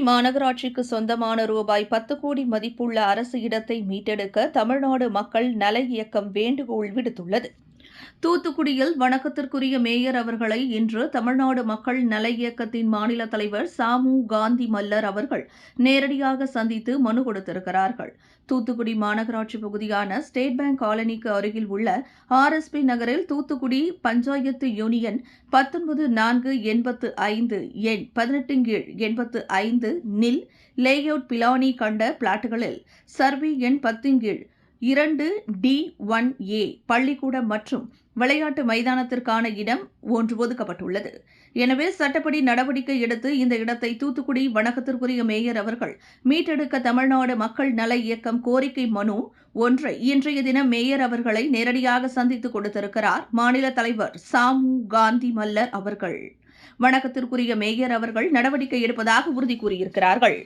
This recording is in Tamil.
மாநகராட்சிக்கு சொந்தமான ரூபாய் பத்து கோடி மதிப்புள்ள அரசு இடத்தை மீட்டெடுக்க தமிழ்நாடு மக்கள் நல இயக்கம் வேண்டுகோள் விடுத்துள்ளது. தூத்துக்குடியில் வணக்கத்திற்குரிய மேயர் அவர்களை இன்று தமிழ்நாடு மக்கள் நல இயக்கத்தின் மாநில தலைவர் சாமு காந்தி மல்லர் அவர்கள் நேரடியாக சந்தித்து மனு கொடுத்திருக்கிறார்கள். தூத்துக்குடி மாநகராட்சி பகுதியான ஸ்டேட் பேங்க் காலனிக்கு அருகில் உள்ள ஆர்எஸ்பி நகரில் தூத்துக்குடி பஞ்சாயத்து யூனியன் பத்தொன்பது நான்கு எண்பத்து ஐந்து எண் பதினெட்டு கீழ் எண்பத்து ஐந்து நில் லேஅவுட் பிலானி கண்ட பிளாட்டுகளில் சர்வே எண் பத்தின் கீழ் இரண்டு டி ஒன் ஏ பள்ளிக்கூடம் மற்றும் விளையாட்டு மைதானத்திற்கான இடம் ஒன்று ஒதுக்கப்பட்டுள்ளது. எனவே சட்டப்படி நடவடிக்கை எடுத்து இந்த இடத்தை தூத்துக்குடி வணக்கத்திற்குரிய மேயர் அவர்கள் மீட்டெடுக்க தமிழ்நாடு மக்கள் நல இயக்கம் கோரிக்கை மனு ஒன்றை இன்றைய தினம் மேயர் அவர்களை நேரடியாக சந்தித்து கொடுத்திருக்கிறார் மாநில தலைவர் சாமு காந்தி மல்லர் அவர்கள். வணக்கத்திற்குரிய மேயர் அவர்கள் நடவடிக்கை எடுப்பதாக உறுதி கூறியிருக்கிறார்கள்.